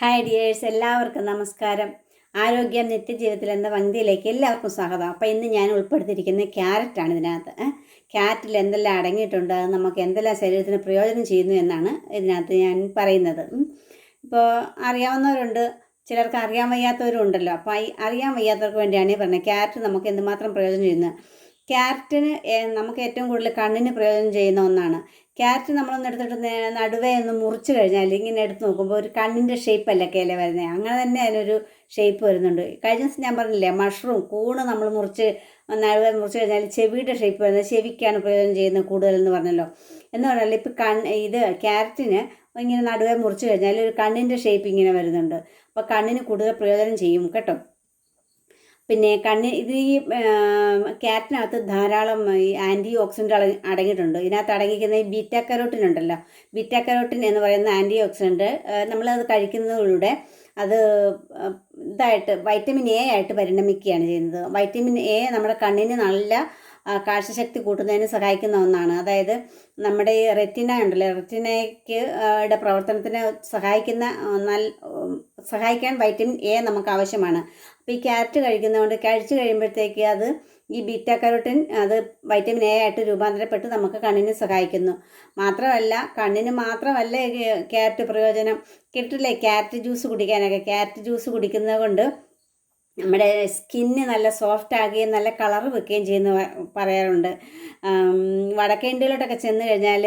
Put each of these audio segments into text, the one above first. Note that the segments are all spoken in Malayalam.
ഹായ് ഡിയേഴ്സ് എല്ലാവർക്കും നമസ്കാരം. ആരോഗ്യം നിത്യജീവിതത്തിൽ എന്ന പങ്ക്തിയിലേക്ക് എല്ലാവർക്കും സ്വാഗതം. അപ്പോൾ ഇന്ന് ഞാൻ ഉൾപ്പെടുത്തിയിരിക്കുന്നത് ക്യാരറ്റാണ് ഇതിനകത്ത്. ക്യാരറ്റിൽ എന്തെല്ലാം അടങ്ങിയിട്ടുണ്ട് നമുക്ക് എന്തെല്ലാം ശരീരത്തിന് പ്രയോജനം ചെയ്യുന്നു എന്നാണ് ഇതിനകത്ത് ഞാൻ പറയുന്നത്. ഇപ്പോൾ അറിയാവുന്നവരുണ്ട് ചിലർക്ക് അറിയാൻ വയ്യാത്തവരും ഉണ്ടല്ലോ. അപ്പോൾ ഈ അറിയാൻ വയ്യാത്തവർക്ക് വേണ്ടിയാണ് ഈ പറഞ്ഞത്. ക്യാരറ്റ് നമുക്ക് എന്തുമാത്രം പ്രയോജനം ചെയ്യുന്നത് ക്യാരറ്റിന് നമുക്ക് ഏറ്റവും കൂടുതൽ കണ്ണിന് പ്രയോജനം ചെയ്യുന്ന ഒന്നാണ് ക്യാരറ്റ് നമ്മളൊന്ന് എടുത്തിട്ട് നടുവേ ഒന്ന് മുറിച്ച് കഴിഞ്ഞാൽ ഇങ്ങനെ എടുത്ത് നോക്കുമ്പോൾ ഒരു കണ്ണിന്റെ ഷേപ്പല്ല കേല വരുന്നത് അങ്ങനെ തന്നെ അതിനൊരു ഷേപ്പ് വരുന്നുണ്ട്. കഴിഞ്ഞ ദിവസം ഞാൻ പറഞ്ഞില്ലേ മഷ്റൂം കൂണ് നമ്മൾ മുറിച്ച് നടുവേ മുറിച്ച് കഴിഞ്ഞാൽ ചെവിയുടെ ഷേപ്പ് വരുന്നത് ചെവിക്കാണ് പ്രയോജനം ചെയ്യുന്നത് കൂടുതലെന്ന് പറഞ്ഞല്ലോ. എന്ന് പറഞ്ഞാൽ ഇപ്പോൾ കൺ ഇത് ക്യാരറ്റിന് ഇങ്ങനെ നടുവേ മുറിച്ച് കഴിഞ്ഞാൽ ഒരു കണ്ണിന്റെ ഷേപ്പ് ഇങ്ങനെ വരുന്നുണ്ട്. അപ്പോൾ കണ്ണിന് കൂടുതൽ പ്രയോജനം ചെയ്യും കേട്ടോ. പിന്നെ കണ്ണിന് ഇത് ഈ ക്യാറ്റിനകത്ത് ധാരാളം ഈ ആന്റി ഓക്സിഡന്റ് അടങ്ങിയിട്ടുണ്ട്. ഇതിനകത്ത് അടങ്ങിയിരിക്കുന്ന ഈ ബീറ്റ കരോട്ടിൻ ഉണ്ടല്ലോ ബീറ്റ കരോട്ടിൻ എന്ന് പറയുന്ന ആന്റി ഓക്സിഡന്റ് നമ്മളത് കഴിക്കുന്നതിലൂടെ അത് ഇതായിട്ട് വൈറ്റമിൻ എ ആയിട്ട് പരിണമിക്കുകയാണ് ചെയ്യുന്നത്. വൈറ്റമിൻ എ നമ്മുടെ കണ്ണിന് നല്ല കാഴ്ചശക്തി കൂട്ടുന്നതിന് സഹായിക്കുന്ന ഒന്നാണ്. അതായത് നമ്മുടെ ഈ റെറ്റിന ഉണ്ടല്ലോ. റെറ്റിനയ്ക്ക് പ്രവർത്തനത്തിന് സഹായിക്കുന്ന നല്ല സഹായിക്കാൻ വൈറ്റമിൻ എ നമുക്ക് ആവശ്യമാണ് അപ്പോൾ ഈ ക്യാരറ്റ് കഴിക്കുന്നതുകൊണ്ട് കഴിച്ചു കഴിയുമ്പോഴത്തേക്ക് അത് ഈ ബീറ്റ കരോട്ടിൻ അത് വൈറ്റമിൻ എ ആയിട്ട് രൂപാന്തരപ്പെട്ട് നമുക്ക് കണ്ണിനെ സഹായിക്കുന്നു. മാത്രമല്ല കണ്ണിന് മാത്രമല്ല ക്യാരറ്റ് പ്രയോജനം. കിട്ടില്ലേ? ക്യാരറ്റ് ജ്യൂസ് കുടിക്കാനൊക്കെ. ക്യാരറ്റ് ജ്യൂസ് കുടിക്കുന്നത് കൊണ്ട് നമ്മുടെ സ്കിന്ന് നല്ല സോഫ്റ്റ് ആകുകയും നല്ല കളർ വെക്കുകയും ചെയ്യുന്ന പറയാറുണ്ട്. വടക്കേ ഇന്ത്യയിലോട്ടൊക്കെ ചെന്ന് കഴിഞ്ഞാൽ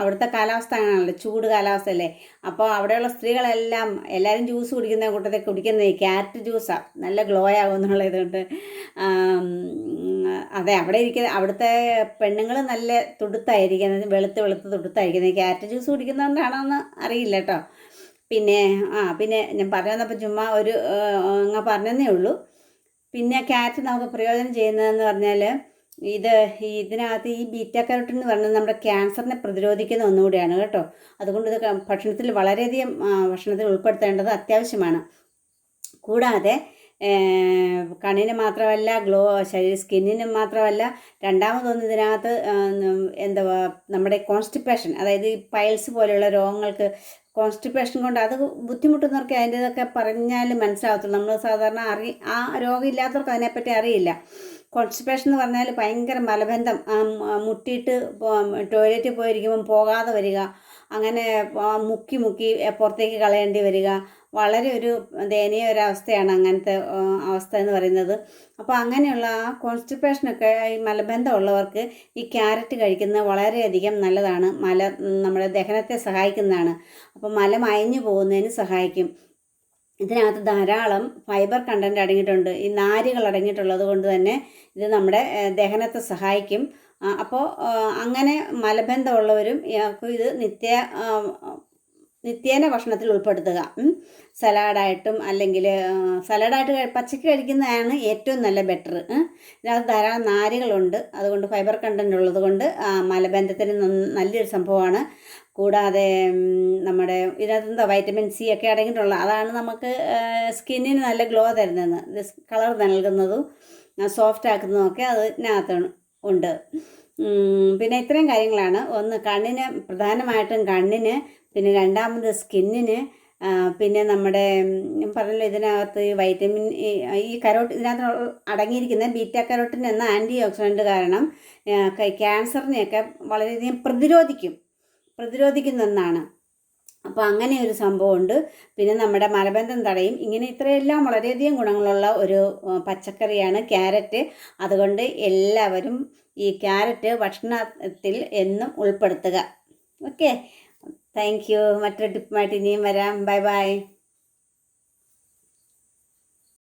അവിടുത്തെ കാലാവസ്ഥ അങ്ങനെയാണല്ലോ ചൂട് കാലാവസ്ഥയല്ലേ? അപ്പോൾ അവിടെയുള്ള സ്ത്രീകളെല്ലാം എല്ലാവരും ജ്യൂസ് കുടിക്കുന്ന കൂട്ടത്തിൽ കുടിക്കുന്നത് ക്യാരറ്റ് ജ്യൂസാണ് നല്ല ഗ്ലോ ആകും എന്നുള്ള ഇതുകൊണ്ട് അതെ അവിടെ ഇരിക്കുന്ന അവിടുത്തെ പെണ്ണുങ്ങൾ നല്ല തുടുത്തായിരിക്കുന്നത് വെളുത്ത് വെളുത്ത് തുടുത്തായിരിക്കുന്നത്. ക്യാരറ്റ് ജ്യൂസ് കുടിക്കുന്നതുകൊണ്ടാണോ എന്ന് അറിയില്ല കേട്ടോ. പിന്നെ ആ പിന്നെ ഞാൻ പറഞ്ഞു വന്നപ്പോൾ ചുമ്മാ ഒരു അങ്ങ് പറഞ്ഞതേ ഉള്ളൂ. പിന്നെ ക്യാരറ്റ് നമുക്ക് പ്രയോജനം ചെയ്യുന്നതെന്ന് പറഞ്ഞാൽ ഇത് ഇതിനകത്ത് ഈ ബീറ്റ കരോട്ടിൻ എന്ന് പറയുന്നത് നമ്മുടെ ക്യാൻസറിനെ പ്രതിരോധിക്കുന്ന ഒന്നുകൂടിയാണ് കേട്ടോ. അതുകൊണ്ട് ഇത് ഭക്ഷണത്തിൽ വളരെയധികം ഭക്ഷണത്തിൽ ഉൾപ്പെടുത്തേണ്ടത് അത്യാവശ്യമാണ്. കൂടാതെ കണ്ണിന് മാത്രമല്ല ഗ്ലോ ശരീര സ്കിന്നിന് മാത്രമല്ല രണ്ടാമതൊന്നും ഇതിനകത്ത് എന്താ നമ്മുടെ കോൺസ്റ്റിപ്പേഷൻ അതായത് പൈൽസ് പോലെയുള്ള രോഗങ്ങൾക്ക് കോൺസ്റ്റിപ്പേഷൻ കൊണ്ട് അത് ബുദ്ധിമുട്ടുന്നവർക്ക് അതിന്റെതൊക്കെ പറഞ്ഞാൽ മനസ്സിലാവത്തുള്ളൂ. നമ്മൾ സാധാരണ അറി ആ രോഗം ഇല്ലാത്തവർക്ക് അതിനെപ്പറ്റി അറിയില്ല. കോൺസ്റ്റിപ്പേഷൻ എന്ന് പറഞ്ഞാൽ ഭയങ്കര മലബന്ധം. മുട്ടിയിട്ട് ടോയ്ലറ്റിൽ പോയിരിക്കുമ്പം പോകാതെ വരിക. അങ്ങനെ മുക്കി മുക്കി പുറത്തേക്ക് കളയേണ്ടി വരിക. വളരെ ഒരു ദയനീയ ഒരവസ്ഥയാണ് അങ്ങനത്തെ അവസ്ഥ എന്ന് പറയുന്നത്. അപ്പോൾ അങ്ങനെയുള്ള ആ കോൺസ്റ്റിപ്പേഷനൊക്കെ ഈ മലബന്ധമുള്ളവർക്ക് ഈ ക്യാരറ്റ് കഴിക്കുന്നത് വളരെയധികം നല്ലതാണ്. മല നമ്മുടെ ദഹനത്തെ സഹായിക്കുന്നതാണ്. അപ്പോൾ മലം അയഞ്ഞു പോകുന്നതിന് സഹായിക്കും. ഇതിനകത്ത് ധാരാളം ഫൈബർ കണ്ടന്റ് അടങ്ങിയിട്ടുണ്ട്. ഈ നാരുകൾ അടങ്ങിയിട്ടുള്ളത് കൊണ്ട് തന്നെ ഇത് നമ്മുടെ ദഹനത്തെ സഹായിക്കും. അപ്പോൾ അങ്ങനെ മലബന്ധമുള്ളവരും ഇത് നിത്യ നിത്യേന ഭക്ഷണത്തിൽ ഉൾപ്പെടുത്തുക. സലാഡായിട്ടും അല്ലെങ്കിൽ സലാഡായിട്ട് പച്ചക്ക് കഴിക്കുന്നതാണ് ഏറ്റവും നല്ല ബെറ്റർ ഇതിനകത്ത് ധാരാളം നാരുകളുണ്ട്. അതുകൊണ്ട് ഫൈബർ കണ്ടന്റ് ഉള്ളത് കൊണ്ട് മലബന്ധത്തിന് നല്ലൊരു സംഭവമാണ്. കൂടാതെ നമ്മുടെ ഇതിനകത്ത് എന്താ വൈറ്റമിൻ സി ഒക്കെ അടങ്ങിയിട്ടുള്ള അതാണ് നമുക്ക് സ്കിന്നിന് നല്ല ഗ്ലോ തരുന്നത് കളർ നൽകുന്നതും സോഫ്റ്റ് ആക്കുന്നതും ഒക്കെ അതിനകത്ത് ഉണ്ട്. പിന്നെ ഇത്രയും കാര്യങ്ങളാണ്. ഒന്ന് കണ്ണിന് പ്രധാനമായിട്ടും കണ്ണിന് പിന്നെ രണ്ടാമത് സ്കിന്നിന് പിന്നെ നമ്മുടെ പറഞ്ഞല്ലോ ഇതിനകത്ത് വൈറ്റമിൻ ഈ കരോട്ട് ഇതിനകത്ത് അടങ്ങിയിരിക്കുന്ന ബീറ്റ കരോട്ടിൻ എന്ന ആന്റി ഓക്സിഡന്റ് കാരണം ക്യാൻസറിനെയൊക്കെ വളരെയധികം പ്രതിരോധിക്കും പ്രതിരോധിക്കുന്ന ഒന്നാണ് അപ്പോൾ അങ്ങനെ ഒരു സംഭവമുണ്ട്. പിന്നെ നമ്മുടെ മലബന്ധം തടയും ഇങ്ങനെ ഇത്രയെല്ലാം വളരെയധികം ഗുണങ്ങളുള്ള ഒരു പച്ചക്കറിയാണ് ക്യാരറ്റ്. അതുകൊണ്ട് എല്ലാവരും ഈ ക്യാരറ്റ് ഭക്ഷണത്തിൽ എന്നും ഉൾപ്പെടുത്തുക. ഓക്കെ? താങ്ക് യു മറ്റൊരു ടിപ്പുമായിട്ട് ഇനിയും വരാം. Bye bye